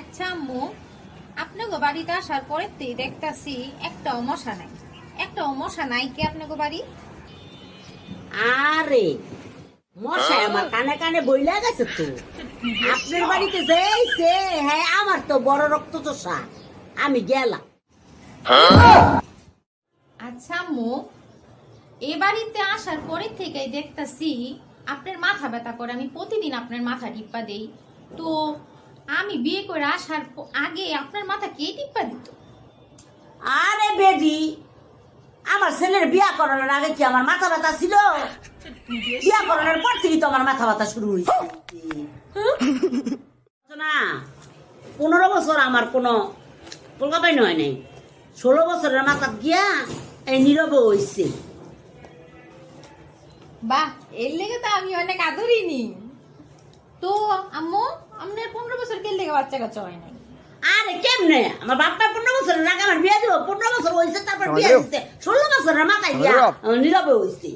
আচ্ছা আম্মু আপনাকে বাড়িতে আসার পরেতেই দেখতাছি একটাও মশা নাই। একটাও মশা নাই কি আপনাকে বাড়ি? আরে মশাই আমার কানে কানে বইলা গেছে তো। আপনার বাড়িতে যেইছে হ্যাঁ আমার তো বড় রক্ত চোষা। আমি গেলাম। আচ্ছা আম্মু এ বাড়িতে আসার পরের থেকেই দেখতাছি আপনার মাথা ব্যথা করে। আমি প্রতিদিন আপনার মাথা টিপ্পা দেই। তো আমি বিয়ে করে আসার আগে আপনার মাথা কে টিপ্পা দিত? আরে বেডি আমার ছেলের বিয়া করানোর আগে কি আমার মাথা ব্যথা ছিল? বিয়া করানোর পর থেকে তো আমার মাথা ব্যথা শুরু হয়েছে। না পনেরো বছর আমার কোনো কলকাতায় নয় নাই। ষোলো বছরের মাথা গিয়া এই নীরব হয়েছে বাহ এর লেগে তো আমি অনেক আদরিনি। তো আম্মু আপনার কে লেগে বাচ্চা কাচ্চা হয় নাই। আরে কেমনে? আমার বাপটা পনেরো বছর আগে আমার বিয়ে দিব পনেরো বছর হয়েছে তারপর বিয়ে দিচ্ছে ষোলো বছরের মাথায় দিয়া নীরবে হয়েছে।